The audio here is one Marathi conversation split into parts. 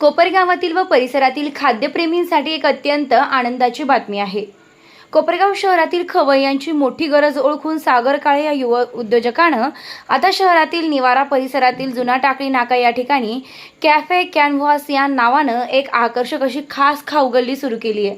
कोपरगावातील व परिसरातील खाद्यप्रेमींसाठी एक अत्यंत आनंदाची बातमी आहे. कोपरगाव शहरातील खवय्यांची मोठी गरज ओळखून सागर काळे या युव उद्योजकानं आता शहरातील निवारा परिसरातील जुना टाकळी नाका या ठिकाणी कॅफे कॅनव्हास या नावानं एक आकर्षक अशी खास खाऊगल्ली सुरू केली आहे.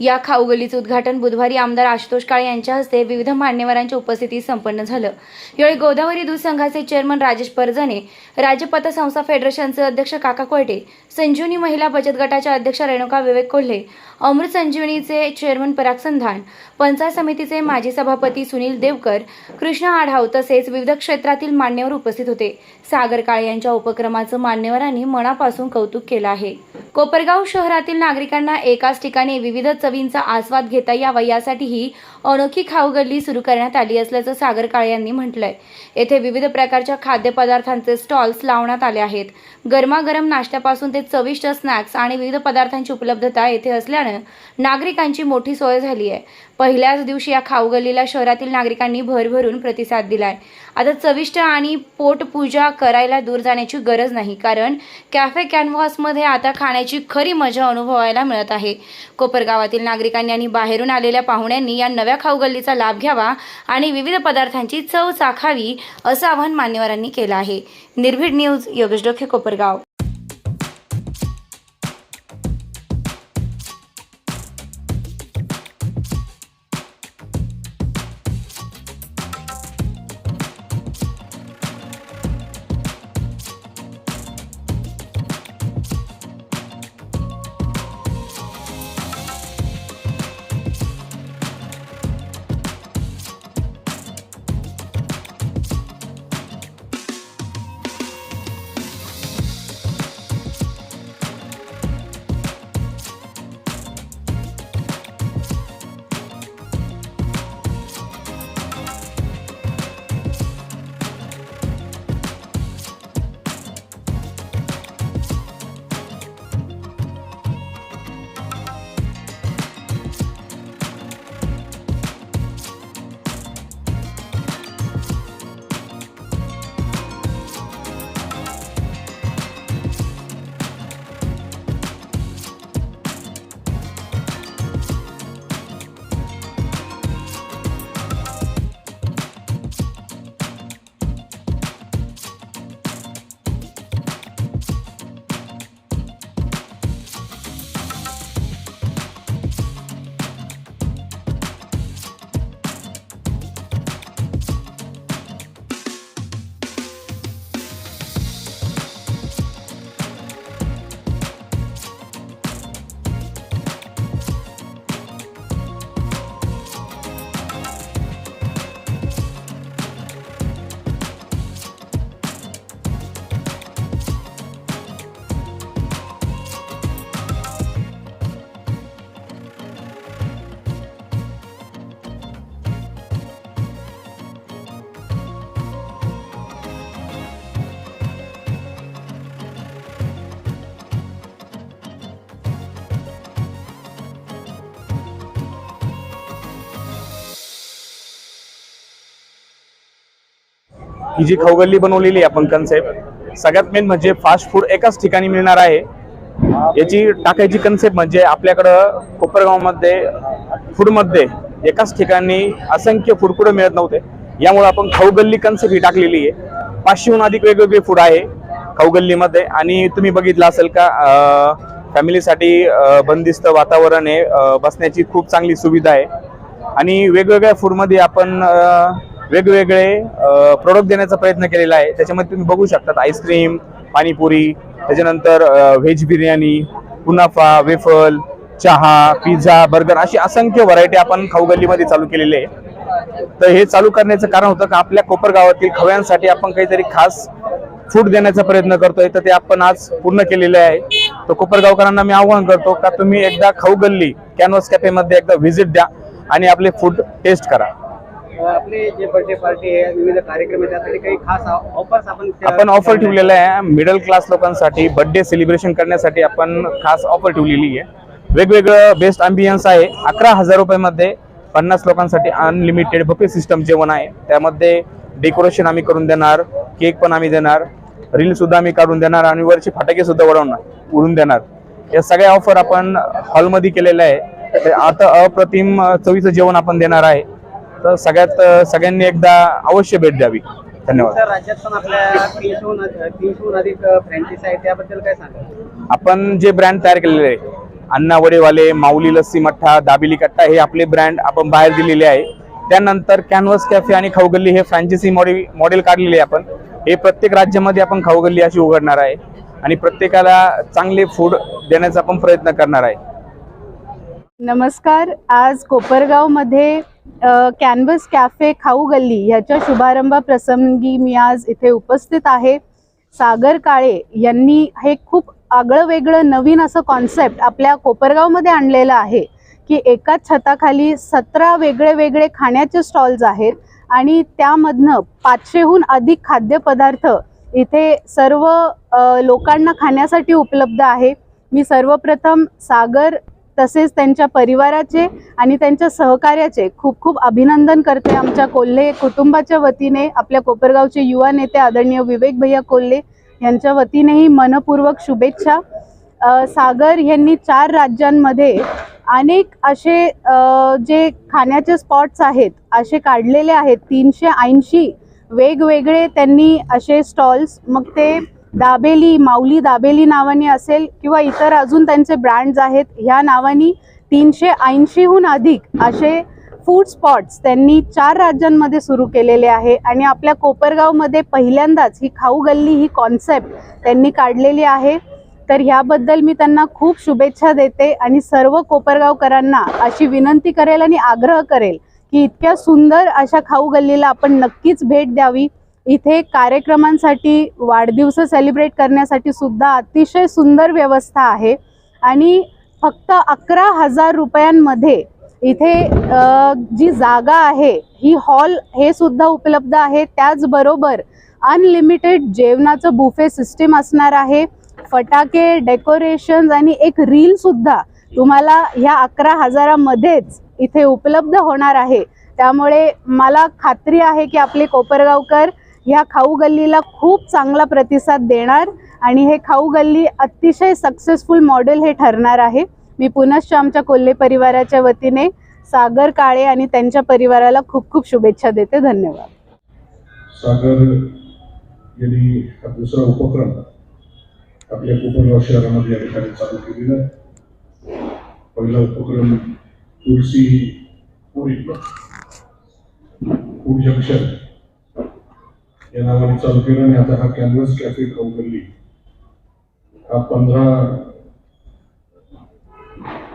या खाऊगल्लीचं उद्घाटन बुधवारी आमदार आशुतोष काळे यांच्या हस्ते विविध मान्यवरांच्या उपस्थितीत संपन्न झालं. यावेळी गोदावरी दूध संघाचे चेअरमन राजेश परजने राज्य पतसंस्था फेडरेशनचे अध्यक्ष काका कोयटे संजीवनी महिला बचत गटाच्या अध्यक्ष रेणुका विवेक कोल्हे अमृत संजीवनीचे चेअरमन पराग संधान पंचायत समितीचे माजी सभापती सुनील देवकर कृष्ण आढाव तसेच विविध क्षेत्रातील मान्यवर उपस्थित होते. सागर काळे यांच्या उपक्रमाचं मान्यवरांनी मनापासून कौतुक केलं आहे. कोपरगाव शहरातील नागरिकांना एकाच ठिकाणी विविध चवींचा आस्वाद घेता यावा यासाठीही अनोखी खाऊगल्ली सुरू करण्यात आली असल्याचं सागर काळे यांनी म्हटलंय. येथे विविध प्रकारच्या खाद्यपदार्थांचे स्टॉल्स लावण्यात आले आहेत. गरमागरम नाश्त्यापासून ते चविष्ट स्नॅक्स आणि विविध पदार्थांची उपलब्धता येथे असल्यानं नागरिकांची मोठी सोय झाली आहे. पहिल्याच दिवशी या खाऊगल्लीला शहरातील नागरिकांनी भरभरून प्रतिसाद दिलाय. आता चविष्ट आणि पोटपूजा करायला दूर जाण्याची गरज नाही कारण कॅफे कॅनव्हासमध्ये आता खाण्याची खरी मजा अनुभवायला मिळत आहे. कोपरगावातील नागरिकांनी आणि बाहेरून आलेल्या पाहुण्यांनी या नव्या खाऊगल्लीचा लाभ घ्यावा आणि विविध पदार्थांची चव चाखावी असं आवाहन मान्यवरांनी केलं आहे. निर्भीड न्यूज योगेश डोखे कोपरगाव. जी खाऊगल्ली बनवलेली आहे आपण कन्सेप्ट सगळ्यात मेन म्हणजे फास्ट फूड एकाच ठिकाणी मिळणार आहे. याची टाकायची कन्सेप्ट म्हणजे आपल्याकडं कोपरगावमध्ये फूडमध्ये एकाच ठिकाणी असंख्य फूड कुठं मिळत नव्हते. यामुळे आपण खाऊगल्ली कन्सेप्ट ही टाकलेली आहे. पाचशेहून अधिक वेगवेगळे फूड आहे खाऊगल्लीमध्ये आणि तुम्ही बघितलं असेल का फॅमिलीसाठी बंदिस्त वातावरण आहे. बसण्याची खूप चांगली सुविधा आहे. आणि वेगवेगळ्या फूडमध्ये आपण वेगवेगळे प्रोडक्ट देण्याचा प्रयत्न केलेला आहे. त्याच्यामध्ये तुम्ही बघू शकतात आईस्क्रीम पाणीपुरी त्याच्यानंतर व्हेज बिर्याणी कुनाफा वेफल चहा पिझ्झा बर्गर अशी असंख्य व्हरायटी आपण खाऊगल्लीमध्ये चालू केलेली आहे. तर हे चालू करण्याचं कारण होतं का आपल्या कोपर गावातील खव्यांसाठी आपण काहीतरी खास फूड देण्याचा प्रयत्न करतोय. तर ते आपण आज पूर्ण केलेले आहे. तर कोपरगावकरांना मी आवाहन करतो का तुम्ही एकदा खाऊ गल्ली कॅनव्हास कॅफेमध्ये एकदा व्हिजिट द्या आणि आपले फूड टेस्ट करा. आपले जे बर्थडे पार्टी आहे विविध कार्यक्रम आहे त्यासाठी काही खास ऑफर्स आपण आपण ऑफर ठेवलेलं आहे. मिडल क्लास लोकांसाठी बर्थडे सेलिब्रेशन करण्यासाठी आपण खास ऑफर ठेवलेली आहे. वेगवेगळं बेस्ट अँबियन्स आहे. अकरा हजार रुपयामध्ये पन्नास लोकांसाठी अनलिमिटेड बफे सिस्टम जेवण आहे. त्यामध्ये डेकोरेशन आम्ही करून देणार केक पण आम्ही देणार रील सुद्धा आम्ही काढून देणार आणि वरचे फटाके सुद्धा उडवणार उडून देणार. या सगळ्या ऑफर आपण हॉलमध्ये केलेल्या आहे. आता अप्रतिम चवीचं जेवण आपण देणार आहे. तर सगळ्यात सगळ्यांनी एकदा अवश्य भेट द्यावी. धन्यवाद. राज्यात पण आपल्या तीनशेहून तीनशेहून अधिक फ्रँचायसी आहेत त्याबद्दल काय सांगा आपण जे ब्रँड तयार केलेले आहे अण्णा वडेवाले माऊली लस्सी मठ्ठा दाबिली कट्टा हे आपले ब्रँड आपण बाहेर दिलेले आहे. त्यानंतर कॅनव्हस कॅफे आणि खाऊगल्ली हे फ्रँचायसी मॉडेल मॉडेल काढलेले आहे आपण. हे प्रत्येक राज्यामध्ये आपण खाऊगल्ली अशी उघडणार आहे. आणि प्रत्येकाला चांगले फूड देण्याचा आपण प्रयत्न करणार आहे. नमस्कार. आज कोपरगावमध्ये कॅनव्हस कॅफे खाऊ गल्ली ह्याच्या शुभारंभाप्रसंगी मी आज इथे उपस्थित आहे. सागर काळे यांनी हे खूप आगळं वेगळं नवीन असं कॉन्सेप्ट आपल्या कोपरगावमध्ये आणलेलं आहे की एकाच छताखाली सतरा वेगळे वेगळे खाण्याचे स्टॉल्स आहेत आणि त्यामधनं पाचशेहून अधिक खाद्यपदार्थ इथे सर्व लोकांना खाण्यासाठी उपलब्ध आहे. मी सर्वप्रथम सागर तसेच त्यांच्या परिवाराचे आणि त्यांच्या सहकार्याचे खूप खूप अभिनंदन करते आमच्या कोल्हे कुटुंबाच्या वतीने. आपल्या कोपरगावचे युवा नेते आदरणीय विवेक भैया कोल्हे यांच्या वतीनेही मनपूर्वक शुभेच्छा. सागर यांनी चार राज्यांमध्ये अनेक असे जे खाण्याचे स्पॉट्स आहेत असे काढलेले आहेत. तीनशे ऐंशी वेगवेगळे त्यांनी असे स्टॉल्स मग ते दाबेली माऊली दाबेली नावाने असेल किंवा इतर अजून त्यांचे ब्रँड्स आहेत ह्या नावानी तीनशे ऐंशीहून अधिक असे फूड स्पॉट्स त्यांनी चार राज्यांमध्ये सुरू केलेले आहे. आणि आपल्या कोपरगावमध्ये पहिल्यांदाच ही खाऊ गल्ली ही कॉन्सेप्ट त्यांनी काढलेली आहे. तर ह्याबद्दल मी त्यांना खूप शुभेच्छा देते आणि सर्व कोपरगावकरांना अशी विनंती करेल आणि आग्रह करेल की इतक्या सुंदर अशा खाऊ गल्लीला आपण नक्कीच भेट द्यावी. इथे कार्यक्रमांसाठी वाढदिवस सेलिब्रेट करण्यासाठी सुद्धा अतिशय सुंदर व्यवस्था आहे. आणि फक्त अकरा हजार रुपयांमध्ये इथे जी जागा आहे ही हॉल हे सुद्धा उपलब्ध आहे. त्याचबरोबर अनलिमिटेड जेवणाचं बुफे सिस्टीम असणार आहे. फटाके डेकोरेशन आणि एक रील सुद्धा तुम्हाला ह्या अकरा हजारामध्येच इथे उपलब्ध होणार आहे. त्यामुळे मला खात्री आहे की आपले कोपरगावकर ह्या खाऊ गल्लीला खूप चांगला प्रतिसाद देणार आणि हे खाऊ गल्ली अतिशय सक्सेसफुल मॉडेल हे ठरणार आहे. मी पुनश्च आमच्या कोल्हे परिवाराच्या वतीने सागर काळे आणि त्यांच्या परिवाराला खूप खूप शुभेच्छा देते. धन्यवाद. सागर यांनी हा दुसरा उपक्रम आपल्या कोपरगाव शहरामध्ये या ठिकाणी चालू केलेला आहे. पहिला उपक्रम तुळशी पूर. इथलं फूड जंक्शन. या नावाने चालू केलं आणि आता हा कॅनव्हस कॅफे गल्ली हा पंधरा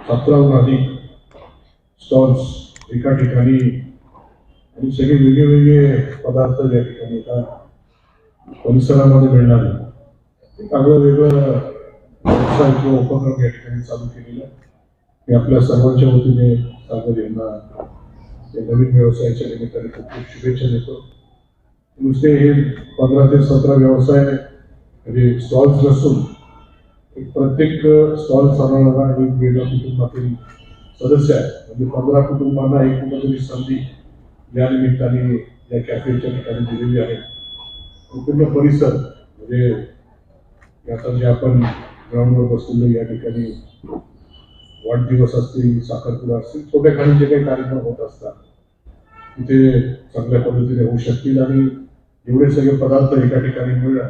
सतराहून अधिक स्टॉल्स एका ठिकाणी आणि सगळे वेगळे वेगळे पदार्थ या ठिकाणी एका परिसरामध्ये मिळणार एक आगळं वेगळं व्यवसाय किंवा उपक्रम या ठिकाणी चालू केलेला मी आपल्या सर्वांच्या वतीने सागर यांना या नवीन व्यवसायाच्या निमित्ताने खूप खूप शुभेच्छा देतो. नुसते हे पंधरा ते सतरा व्यवसाय म्हणजे स्टॉल्स नसून एक प्रत्येक स्टॉल चालवणारा एक वेगळ्या कुटुंबातील सदस्य आहे म्हणजे पंधरा कुटुंबांना एक कुठेतरी संधी या निमित्ताने या कॅफेच्या ठिकाणी दिलेली आहे. पूर्ण परिसर म्हणजे आता जे आपण ग्राउंडवर बसलेलो या ठिकाणी वाढदिवस असतील साखरपुडा असतील छोट्या खाली जे काही कार्यक्रम होत असतात तिथे चांगल्या पद्धतीने होऊ शकतील आणि एवढे सगळे पदार्थ एका ठिकाणी मिळणार.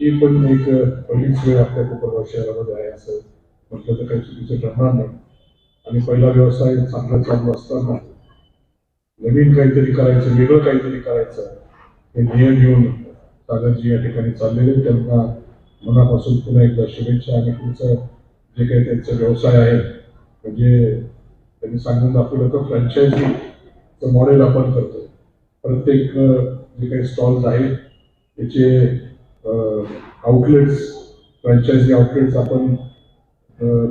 ही पण एक पहिलीच वेळ आपल्या कोकणवाड शहरामध्ये आहे असं म्हटलं तर काही चुकीचं ठरणार नाही. आणि पहिला व्यवसाय चांगला चालू असताना नवीन काहीतरी करायचं वेगळं काहीतरी करायचं हे ध्येय घेऊन सागरजी या ठिकाणी चाललेले त्यांना मनापासून पुन्हा एकदा शुभेच्छा आणि पुढचं जे काही त्यांचा व्यवसाय आहे म्हणजे त्यांनी सांगून दाखवलं तर फ्रँचायझीचं मॉडेल आपण करतो. प्रत्येक जे काही स्टॉल्स आहेत त्याचे आउटलेट्स फ्रँचायझी आउटलेट्स आपण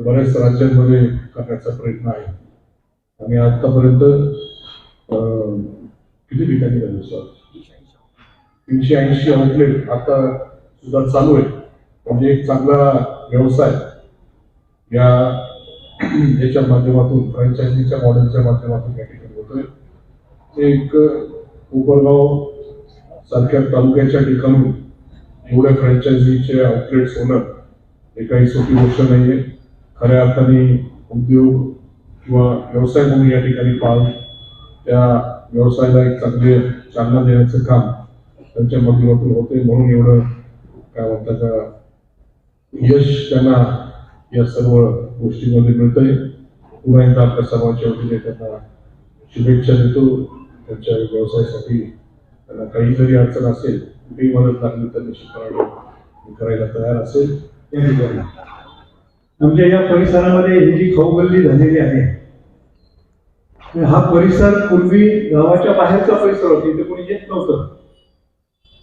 बऱ्याच राज्यांमध्ये करण्याचा प्रयत्न आहे. आणि आतापर्यंत किती ठिकाणी झाले सर तीनशे ऐंशी आउटलेट आता सुद्धा चालू आहे म्हणजे एक चांगला व्यवसाय. या याच्या माध्यमातून फ्रँचायझीच्या मॉडेलच्या माध्यमातून या ठिकाणी होतोय. ते एक उपरगाव सारख्या तालुक्याच्या ठिकाणून एवढ्या फ्रँचायझीचे आउटलेट्स होणं हे काही सोपी गोष्ट नाहीये. खऱ्या अर्थाने उद्योग किंवा व्यवसाय म्हणून या ठिकाणी पाहून त्या व्यवसायाला एक चांगले चालना देण्याचं काम त्यांच्या माध्यमातून होते. म्हणून एवढं काय म्हणतात का यश त्यांना या सर्व गोष्टीमध्ये मिळतंय. पुन्हा एकदा आपल्या सर्वांच्या वतीने त्यांना शुभेच्छा देतो. त्यांच्या व्यवसायासाठी त्याला काही जरी अडचण असेल कुठेही मदत लागली तर निश्चितपणे करायला तयार असेल या ठिकाणी. आमच्या या परिसरामध्ये ही जी खाऊगल्ली झालेली आहे हा परिसर पूर्वी गावाच्या बाहेरचा परिसर होता इथे कोणी येत नव्हतं.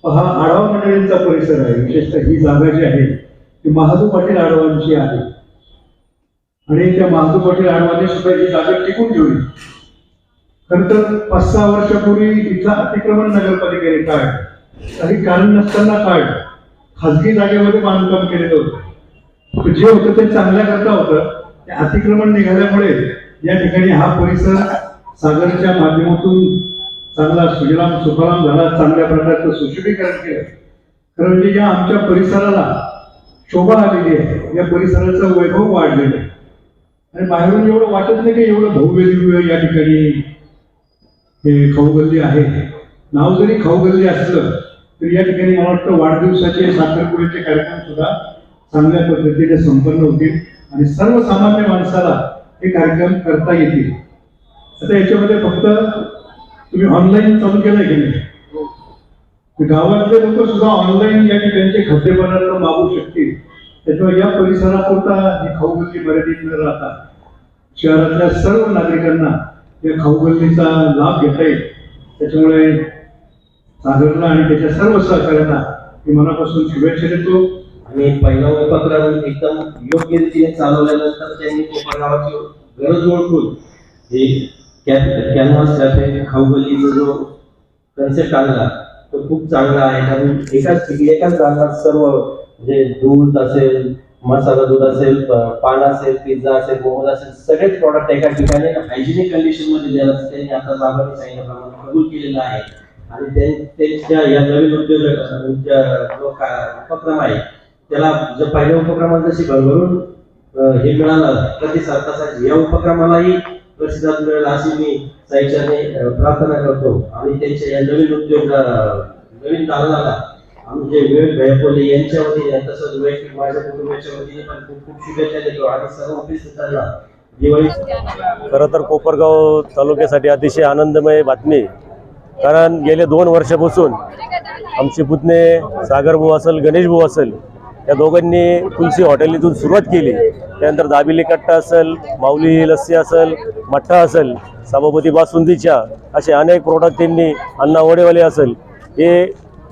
हा आढावा मंडळींचा परिसर आहे विशेषतः ही जागा जी आहे ती महादू पाटील आडवांची आहे. आणि त्या महादू पाटील आडवांनी सुद्धा ही जागा टिकून ठेवली. खरं तर पाच सहा वर्षापूर्वी इथला अतिक्रमण नगरपालिकेने काढलं. काही कारण नसताना काढलं. खाजगी जागेमध्ये बांधकाम केलेलं होतं. जे होतं ते चांगल्या करता होतं. ते अतिक्रमण निघाल्यामुळे या ठिकाणी हा परिसर सागरच्या माध्यमातून चांगला सुजलाम सुफलाम झाला चांगल्या प्रकारचं सुशोभीकरण केलं. खरं म्हणजे या आमच्या परिसराला शोभा आलेली आहे. या परिसराचं वैभव वाढलेलं आहे. आणि बाहेरून एवढं वाटत नाही की एवढं भव्य दिव्य या ठिकाणी हे खाऊगल्ली आहे. नाव जरी खाऊगल्ली असलं तर या ठिकाणी मला वाटतं वाढदिवसाचे साखरपुड्याचे कार्यक्रम सुद्धा चांगल्या पद्धतीने संपन्न होतील आणि सर्वसामान्य माणसाला हे कार्यक्रम करता येतील. आता याच्यामध्ये फक्त तुम्ही ऑनलाईन चालू केलंय की नाही? तर गावातले लोक सुद्धा ऑनलाईन या ठिकाणचे खाद्यपदार्थ मागू शकतील. त्याच्यामुळे या परिसरापुरता ही खाऊगल्ली मर्यादित न राहता शहरातल्या सर्व नागरिकांना या खाऊगल्लीचा लाभ घेता येईल त्याच्यामुळे सागरला आणि त्याच्या सर्व सहकार्यांना मी मनापासून शुभेच्छा देतो. आणि पहिला उपक्रम एकदम योग्य रीतीने चालवल्यानंतर त्यांनी कोपरगावाची गरज ओळखून हे कॅनव्हास कॅफे खाऊगल्लीचा जो कन्सेप्ट आणला तो खूप चांगला आहे. कारण एकाच एकाच जागात सर्व म्हणजे दूध असेल मसाला दूध असेल पान असेल पिझ्झा असेल मोमोज असेल सगळेच प्रॉडक्ट एका ठिकाणी हायजेनिक कंडिशनमध्ये देण्याचं त्यांनी आता जागाने सांगितल्याप्रमाणे कबूल केलेला आहे. आणि त्यां- त्यांच्या या नवीन उद्योजक जो उपक्रम आहे त्याला जर पहिल्या उपक्रमात जशी भरभरून हे मिळालं प्रतिसाद तसाच या उपक्रमालाही प्रतिसाद मिळेल अशी मी साईच्याने प्रार्थना करतो. आणि त्यांच्या या नवीन उद्योग नवीन दालनाला आमचे विवेक भयपोले यांच्या वतीने तसंच वैयक्तिक माझ्या कुटुंबाच्या वतीने पण खूप खूप शुभेच्छा देतो. आणि सर्व उपस्थितांना दिवाळी खरं तर कोपरगाव तालुक्यासाठी अतिशय आनंदमय बातमी. कारण गेले दोन वर्षापासून आमचे पुतणे सागरभाऊ असेल गणेशभाऊ असेल या दोघांनी तुलसी हॉटेल इथून सुरुवात केली. त्यानंतर दाबिली कट्टा असेल माऊली लस्सी असेल मठ्ठा असेल सभापती बासुंदीच्या असे अनेक प्रोडक्ट त्यांनी अण्णा वडेवाले असेल. हे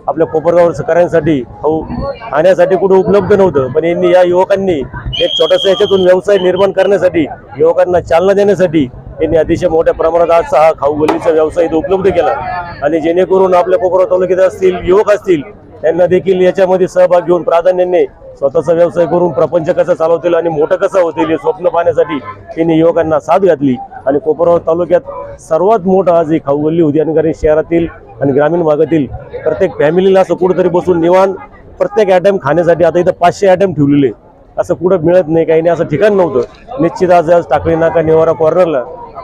आपल्या कोपरगावकरांसाठी खाऊ हो, खाण्यासाठी कुठं उपलब्ध नव्हतं. पण यांनी या युवकांनी एक छोटासा याच्यातून व्यवसाय निर्माण करण्यासाठी युवकांना चालना देण्यासाठी यांनी अतिशय मोठ्या प्रमाणात आज हा खाऊ गल्लीचा व्यवसाय इथं उपलब्ध केला. आणि जेणेकरून आपल्या कोपरगाव तालुक्यात असतील युवक असतील त्यांना देखील याच्यामध्ये सहभाग घेऊन प्राधान्याने स्वतःचा व्यवसाय करून प्रपंच कसा चालवतील आणि मोठं कसं होतील हे स्वप्न पाहण्यासाठी त्यांनी युवकांना साथ घातली. आणि कोपरगाव तालुक्यात सर्वात मोठं आज ही खाऊगल्ली होती आणि कारण शहरातील आणि ग्रामीण भागातील प्रत्येक फॅमिलीला असं कुठंतरी बसून निवान प्रत्येक आयटम खाण्यासाठी आता इथं पाचशे आयटम ठेवलेले असं कुठं मिळत नाही काही नाही असं ठिकाण नव्हतं. निश्चित आज आज टाकळी नाका निवारा कॉर्नरला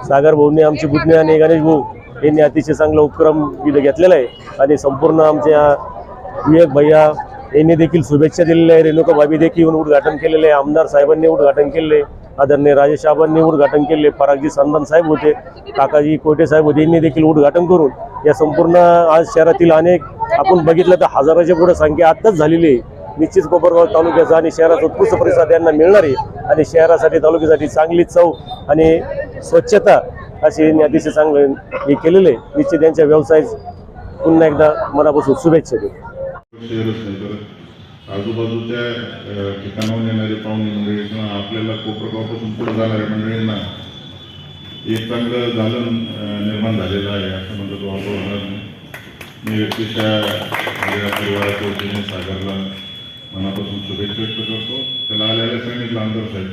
सागर भाऊंनी आमचे गुटणे आणि गणेश भाऊ यांनी अतिशय चांगला उपक्रम इथं घेतलेला आहे. आणि संपूर्ण आमच्या विवेक भैया यांनी देखील शुभेच्छा दिलेल्या आहे रेणुका भाभी देखील येऊन उद्घाटन केलेलं आहे. आमदार साहेबांनी उद्घाटन केलेलं आहे. आदरणीय राजेश आबांनी उद्घाटन केले परागजी संदन साहेब होते काकाजी कोटे साहेब होते यांनी देखील उद्घाटन करून या संपूर्ण आज शहरातील अनेक आपण बघितलं तर हजाराच्या पुढे संख्या आत्ताच झालेली आहे. निश्चित कोपरगाव तालुक्याचा आणि शहराचा उत्कृष्ट प्रतिसाद यांना मिळणार आहे आणि शहरासाठी तालुक्यासाठी चांगली चव आणि स्वच्छता अशी यांनी अतिशय चांगलं हे केलेलं आहे. निश्चित यांच्या व्यवसाय पुन्हा एकदा मनापासून शुभेच्छा देतो. आजूबाजूच्या ठिकाणाहून येणारे पाहुणे मंडळी किंवा आपल्याला कोपरगावपासून पुढे जाणाऱ्या मंडळींना एक चांगलं दालन निर्माण झालेलं आहे असं म्हणतात वापर होणार नाही मी व्यक्तिशः माझ्या परिवाराच्या वतीने सागरला मनापासून शुभेच्छा व्यक्त करतो. त्याला आल्याला सांगितलं आमदार साहेब.